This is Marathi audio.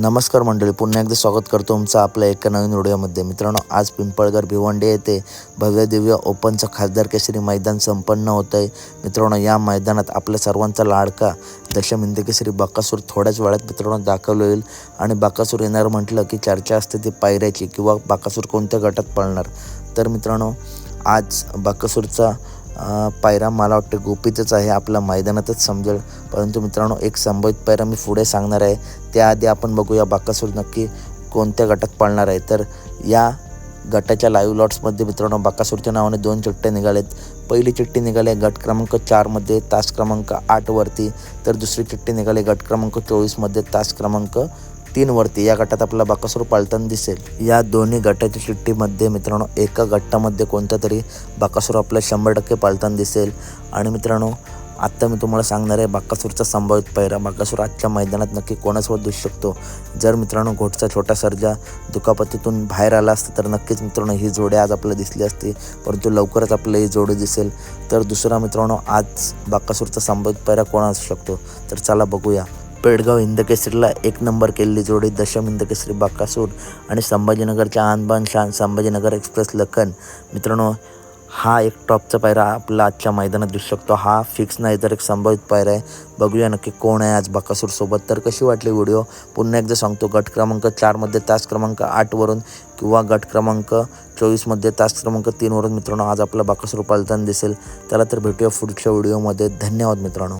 नमस्कार मंडळी पुन्हा एकदा स्वागत करतो तुमचं आपल्या एका नवीन व्हिडिओमध्ये. मित्रांनो आज पिंपळगर भिवंडी येथे भव्य दिव्य ओपनचं खासदार केसरी मैदान संपन्न होत आहे मित्रांनो या मैदानात आपल्या सर्वांचा लाडका दशम हिंद बाकासूर थोड्याच वेळात मित्रांनो दाखवलं होईल. आणि बाकासूर येणार म्हटलं की चर्चा असते ती पायऱ्याची किंवा बाकासूर कोणत्या गटात पळणार. तर मित्रांनो आज बाकासूरचा पायरा मला वाटतं गोपीतच आहे आपल्या मैदानातच समजेल. परंतु मित्रांनो एक संभवित पायरा मी पुढे सांगणार आहे. त्याआधी आपण बघूया बाकासूर नक्की कोणत्या गटात पळणार आहे. तर या गटाच्या लाईव्ह लॉट्समध्ये मित्रांनो बाकासूरच्या नावाने दोन चिठ्ठ्या निघालेत. पहिली चिठ्ठी निघाली आहे गट क्रमांक चारमध्ये तास क्रमांक आठवरती तर दुसरी चिठ्ठी निघाली गट क्रमांक चोवीसमध्ये तास क्रमांक तीनवरती या गटात आपला बाकासूर पालताना दिसेल. या दोन्ही गटाच्या चिठ्ठीमध्ये मित्रांनो एका गटामध्ये कोणत्या तरी बाकासूर आपला शंभर टक्के पालताना दिसेल. आणि मित्रांनो आत्ता मी तुम्हाला सांगणार आहे बाकासूरचा संभावित पायरा बाकासूर आजच्या मैदानात नक्की कोणासोबत दिसू शकतो? जर मित्रांनो घोटचा छोटा सर्जा दुखापतीतून बाहेर आला असता तर नक्कीच मित्रांनो ही जोडी आज आपल्याला दिसली असती. परंतु लवकरच आपल्याला ही जोडी दिसेल. तर दुसरा मित्रांनो आज बाकासूरचा संभावित पायरा कोण असू शकतो? तर चला बघूया. पेडगाव हिंदकेसरीला एक नंबर केलेली जोडी दशम इंदकेसरी बाकासूर आणि संभाजीनगरच्या आनबान शान संभाजीनगर एक्सप्रेस लखन. मित्रांनो हा एक टॉपचा पायरा आपला आजच्या मैदानात दिसू शकतो. हा फिक्स नाही तर एक संभावित पायरा आहे. बघूया नक्की कोण आहे आज बाकासूरसोबत तर कशी वाटली व्हिडिओ? पुन्हा एकदा सांगतो गट क्रमांक चारमध्ये तास क्रमांक आठवरून किंवा गट क्रमांक चोवीसमध्ये तास क्रमांक तीनवरून मित्रांनो आज आपला बाकासूर पालताना दिसेल. त्याला तर भेटूया पुढच्या व्हिडिओमध्ये. धन्यवाद मित्रांनो.